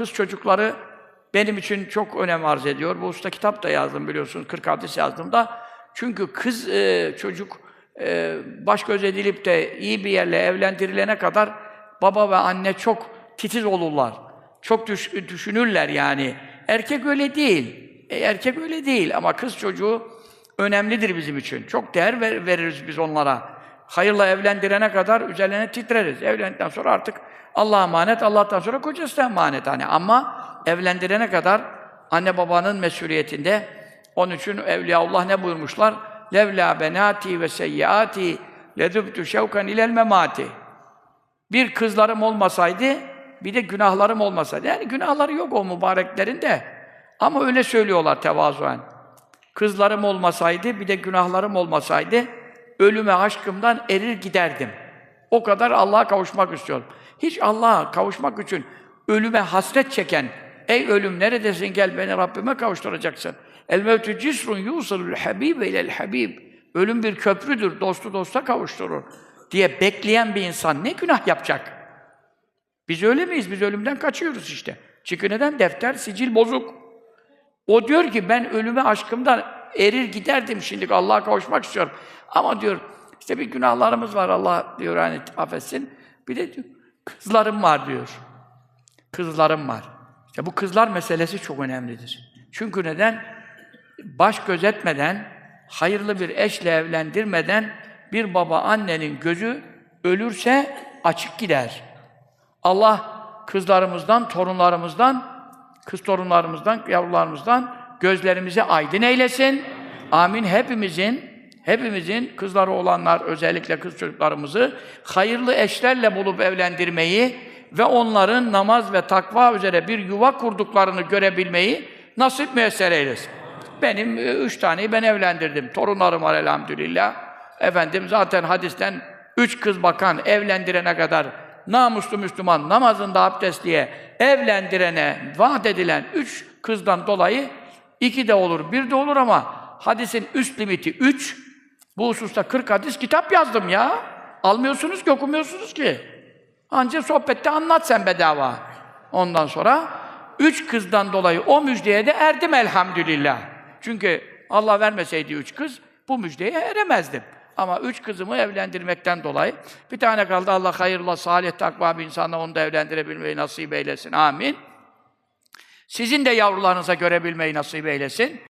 kız çocukları benim için çok önem arz ediyor. Bu usta kitap da yazdım biliyorsunuz. 40 hadis yazdım da. Çünkü kız e, çocuk e, baş göz edilip de iyi bir yerle evlendirilene kadar baba ve anne çok titiz olurlar. Çok düş- düşünürler yani. Erkek öyle değil. E, erkek öyle değil ama kız çocuğu önemlidir bizim için. Çok değer ver- veririz biz onlara. Hayırla evlendirene kadar üzerine titreriz. Evlendikten sonra artık Allah'a emanet, Allah'tan sonra kocası da emanet hani. Ama evlendirene kadar anne babanın mesuliyetinde. Onun için Evliyaullah ne buyurmuşlar? Levla benati ve seyyiati ledubtu şevkan ilel memati. Bir kızlarım olmasaydı, bir de günahlarım olmasaydı. Yani günahları yok o mübareklerin de. Ama öyle söylüyorlar tevazuen. Kızlarım olmasaydı, bir de günahlarım olmasaydı, ölüme aşkımdan erir giderdim. O kadar Allah'a kavuşmak istiyorum. Hiç Allah'a kavuşmak için ölüme hasret çeken, ey ölüm neredesin gel beni Rabbime kavuşturacaksın. El mevtü cisrun yusulul habibe ilel habib. Ölüm bir köprüdür, dostu dosta kavuşturur diye bekleyen bir insan ne günah yapacak? Biz öyle miyiz? Biz ölümden kaçıyoruz işte. Çünkü neden? Defter, sicil bozuk. O diyor ki ben ölüme aşkımdan erir giderdim şimdi Allah'a kavuşmak istiyorum. Ama diyor işte bir günahlarımız var Allah diyor hani affetsin. Bir de diyor, kızlarım var diyor. Kızlarım var. İşte bu kızlar meselesi çok önemlidir. Çünkü neden? Baş gözetmeden, hayırlı bir eşle evlendirmeden bir baba annenin gözü ölürse açık gider. Allah kızlarımızdan, torunlarımızdan, kız torunlarımızdan, yavrularımızdan gözlerimizi aydın eylesin. Amin. Hepimizin, hepimizin kızları olanlar, özellikle kız çocuklarımızı hayırlı eşlerle bulup evlendirmeyi ve onların namaz ve takva üzere bir yuva kurduklarını görebilmeyi nasip müyesser eylesin. Benim e, üç taneyi ben evlendirdim. Torunlarım var elhamdülillah. Efendim zaten hadisten üç kız bakan evlendirene kadar namuslu Müslüman namazında abdestliye evlendirene vaat edilen üç kızdan dolayı iki de olur, bir de olur ama hadisin üst limiti üç. Bu hususta 40 hadis kitap yazdım ya. Almıyorsunuz ki, okumuyorsunuz ki. Anca sohbette anlat sen bedava. Ondan sonra üç kızdan dolayı o müjdeye de erdim elhamdülillah. Çünkü Allah vermeseydi üç kız, bu müjdeye eremezdim. Ama üç kızımı evlendirmekten dolayı bir tane kaldı. Allah hayırlı, salih, takva bir insanla onu da evlendirebilmeyi nasip eylesin. Amin. Sizin de yavrularınıza görebilmeyi nasip eylesin.